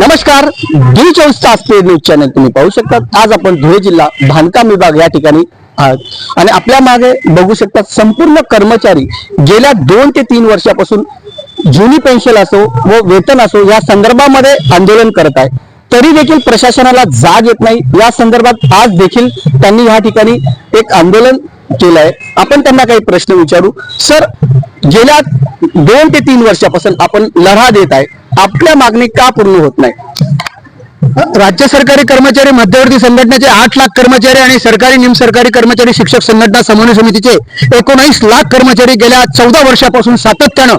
नमस्कार डी चोवीस तास पेड न्यूज चॅनल तुम्ही पाहू शकता आज आपण धुळे जिल्हा बांधकाम विभाग या ठिकाणी आहात. आणि आपल्या मागे बघू शकता संपूर्ण कर्मचारी गेल्या दोन ते तीन वर्षापासून जुनी पेन्शन असो व वेतन असो या संदर्भामध्ये आंदोलन करत आहे. तरी देखील प्रशासनाला जाग येत नाही. या संदर्भात आज देखील त्यांनी या ठिकाणी एक आंदोलन केलंय. आपण त्यांना काही प्रश्न विचारू. सर गेल्या दोन ते तीन वर्षापासून आपण लढा देत आहे. आपल्या मागणी का पूर्ण होत नाही? राज्य सरकारी कर्मचारी मध्यवर्ती संघटनेचे आठ लाख कर्मचारी आणि सरकारी निमसरकारी कर्मचारी शिक्षक संघटना समन्वय समितीचे एकोणीस लाख कर्मचारी गेल्या चौदा वर्षापासून सातत्यानं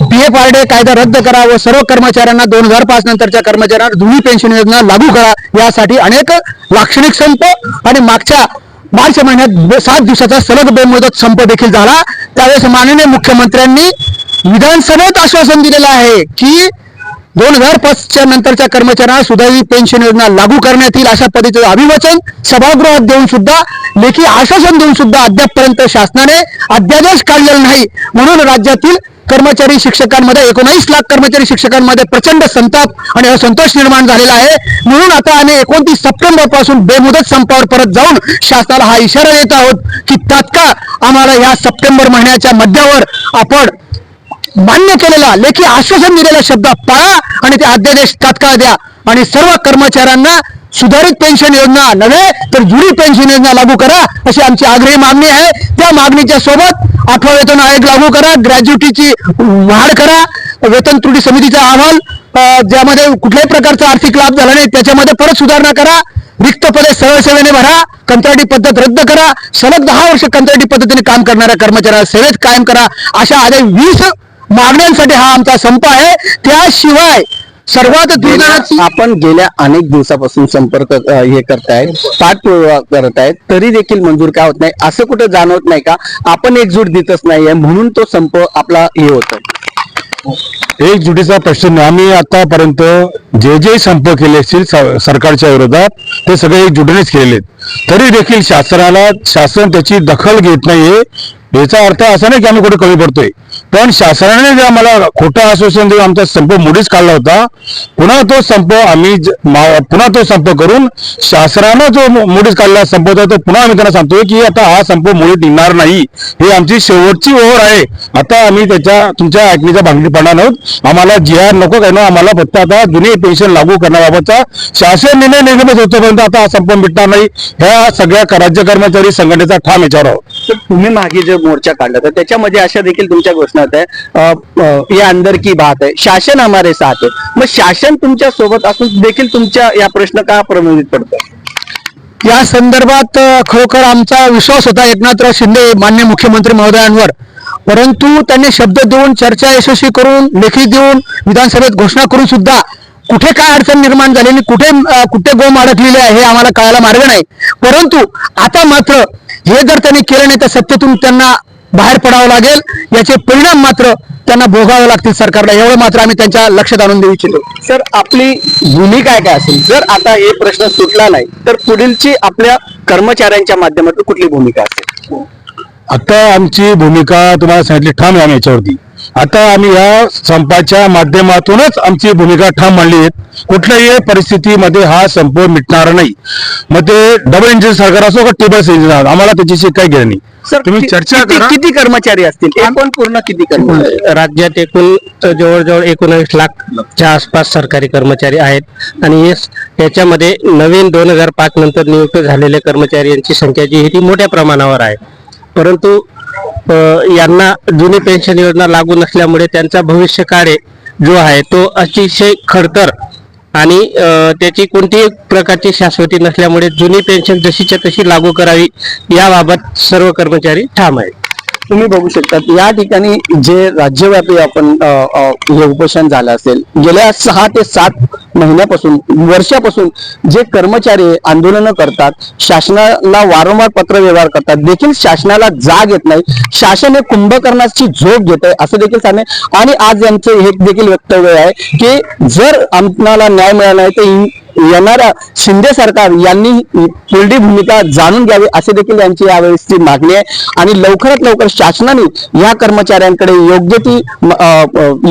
पीएफ आर कायदा रद्द करा व सर्व कर्मचाऱ्यांना दोन हजार पाच नंतरच्या कर्मचाऱ्यांना जुनी पेन्शन योजना लागू करा. यासाठी अनेक लाक्षणिक संप आणि मागच्या मार्च महिन्यात सात दिवसाचा सलग बेमुदत संप देखील झाला. त्यावेळेस माननीय मुख्यमंत्र्यांनी विधानसभेत आश्वासन दिलेलं आहे की दोन हजार पाचच्या नंतरच्या कर्मचाऱ्यांना सुधारित पेन्शन योजना लागू करण्यात येईल अशा पद्धतीचं अभिवचन सभागृहात देऊन सुद्धा लेखी आश्वासन देऊन सुद्धा अद्यापपर्यंत शासनाने अध्यादेश काढलेला नाही. म्हणून राज्यातील कर्मचारी शिक्षकांमध्ये एकोणीस लाख कर्मचारी शिक्षकांमध्ये प्रचंड संताप आणि असंतोष निर्माण झालेला आहे. म्हणून आता आम्ही एकोणतीस सप्टेंबरपासून बेमुदत संपावर परत जाऊन शासनाला हा इशारा देत आहोत की तात्काळ आम्हाला या सप्टेंबर महिन्याच्या मध्यावर आपण मान्य केलेला लेखी आश्वासन दिलेला शब्द पाळा आणि ते अध्यादेश तात्काळ द्या. आणि सर्व कर्मचाऱ्यांना सुधारित पेन्शन योजना नव्हे तर जुनी पेन्शन योजना लागू करा अशी आमची आग्रही मागणी आहे. त्या मागणीच्या सोबत आठवा वेतन आयोग लागू करा ग्रॅज्युटीची वाढ करा वेतन त्रुटी समितीचा अहवाल ज्यामध्ये कुठल्याही प्रकारचा आर्थिक लाभ झाला नाही त्याच्यामध्ये परत सुधारणा करा रिक्त पदे सरळ सेवेने भरा कंत्राटी पद्धत रद्द करा सलग दहा वर्ष कंत्राटी पद्धतीने काम करणाऱ्या कर्मचाऱ्यांना सेवेत कायम करा अशा आधी वीस मागण्यांसाठी हा आमचा संप आहे. त्याशिवाय सर्वात दुर्दैवाची आपण गेल्या अनेक दिवसापासून संपर्क अ, हे करतायत पाठपुरावा करत आहेत तरी देखील मंजूर का होत नाही असं कुठं जाणवत नाही का? आपण एकजूट देतच नाहीये म्हणून तो संप आपला हे होत एकजुटीचा प्रश्न नाही. आम्ही आतापर्यंत जे जे संप केले असतील स- सरकारच्या विरोधात ते सगळे एकजुटीनेच केलेले आहेत तरी देखील शासनाला शासन त्याची दखल घेत नाहीये. याचा अर्थ असा नाही की आम्ही कुठे कमी पडतोय. पण शासनाने जे आम्हाला खोटं आश्वासन देऊन आमचा संप मोडीच काढला होता पुन्हा तो संप आम्ही पुन्हा तो संप करून शासनानं जो मोडीच काढला संप होता तो पुन्हा आम्ही त्यांना सांगतोय की आता हा संप मोडीत निघणार नाही. ही आमची शेवटची ओव्हर आहे. आता आम्ही त्याच्या तुमच्या ऐकणीच्या भांगडी पडणार आहोत. आम्हाला जी आर नको काय ना आम्हाला फक्त आता जुनी पेन्शन लागू करण्याबाबतचा शासन निर्णय निर्गमित होतोपर्यंत आता हा संप मिटणार नाही. ह्या सगळ्या क- राज्य कर्मचारी संघटनेचा ठाम याच्यावर आहोत. तर तुम्ही मागे जो मोर्चा काढला तर त्याच्यामध्ये अशा देखील तुमच्या घोषणा आहे ये अंदर की बात है शासन हमारे साथ है मग शासन तुमच्यासोबत असून देखील तुमच्या या प्रश्न का प्रलंबित पडतो? या संदर्भात खरोखर आमचा विश्वास होता एकनाथराव शिंदे मान्य मुख्यमंत्री महोदयांवर. परंतु त्यांनी शब्द देऊन चर्चा यशस्वी करून लेखी देऊन विधानसभेत घोषणा करून सुद्धा कुठे काय अडचण निर्माण झालेली कुठे अ, कुठे गोम अडकलेले आहे हे आम्हाला कळायला मार्ग नाही. परंतु आता मात्र हे जर त्यांनी केलं नाही तर सत्तेतून त्यांना बाहेर पडावं लागेल. याचे परिणाम मात्र त्यांना भोगावे लागतील सरकारला. एवढं मात्र आम्ही त्यांच्या लक्षात आणून देऊ इच्छितो. सर आपली भूमिका काय असेल? जर आता हे प्रश्न सुटला नाही तर पुढीलची आपल्या कर्मचाऱ्यांच्या माध्यमातून कुठली भूमिका असेल? आता आमची भूमिका तुम्हाला सांगितली ठाम आहे आम्ही याच्यावरती. आता आम्ही या संपाच्या माध्यमातूनच आमची भूमिका ठाम मांडली आहे. कुठल्याही परिस्थितीमध्ये हा संप मिटणार नाही. मग ते डबल इंजिन सरकार असो का टेबल इंजिन आम्हाला त्याच्याशी काही घेणं नाही. सर तुम्ही चर्चा करा. किती कर्मचारी असतील? एकूण पूर्ण किती कर्मचारी? राज्यात एकूण जवळजवळ एकोणावीस लाखच्या आसपास सरकारी कर्मचारी आहेत. आणि याच्यामध्ये नवीन दोन हजार पाच नंतर नियुक्त झालेले कर्मचारी यांची संख्या जी आहे ती मोठ्या प्रमाणावर आहे. परंतु यांना जुनी पेन्शन योजना लागू नसल्यामुळे त्यांचा भविष्य जो आहे तो अतिशय खडतर आणि त्याची कोणतीही प्रकारची शाश्वती नसल्यामुळे जुनी पेन्शन जशीच्या तशी लागू करावी याबाबत सर्व कर्मचारी ठाम आहेत. तुम्ही बघू शकता या ठिकाणी जे राज्यव्यापी आपण हे उपोषण झालं असेल गेल्या सहा ते सात महिन्यापासून वर्षापासून जे कर्मचारी आंदोलन करतात शासनाला वारंवार पत्र व्यवहार करतात देखील शासनाला जाग येत नाही शासन हे कुंभकर्णाची झोप घेत आहे असं देखील सांगणे आणि आज यांचं हे देखील वक्तव्य आहे की जर आम्हाला न्याय मिळाला नाही तर येणारा शिंदे सरकार यांनी पुढली भूमिका जाणून घ्यावी असे देखील यांची यावेळेसची मागणी आहे. आणि लवकरात लवकर शासनाने या कर्मचाऱ्यांकडे योग्य ती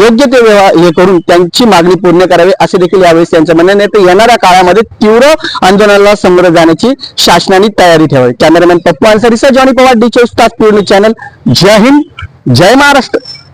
योग्य ते व्यवहार हे करून त्यांची मागणी पूर्ण करावी असे देखील यावेळेस त्यांचं म्हणणं आहे. तर येणाऱ्या काळामध्ये तीव्र आंदोलनाला समोर जाण्याची शासनाने तयारी ठेवावी. कॅमेरामॅन पप्पू अन्सारी सह जॉनी पवार डी चोवीस तास पूर्ण चॅनल. जय हिंद जय महाराष्ट्र.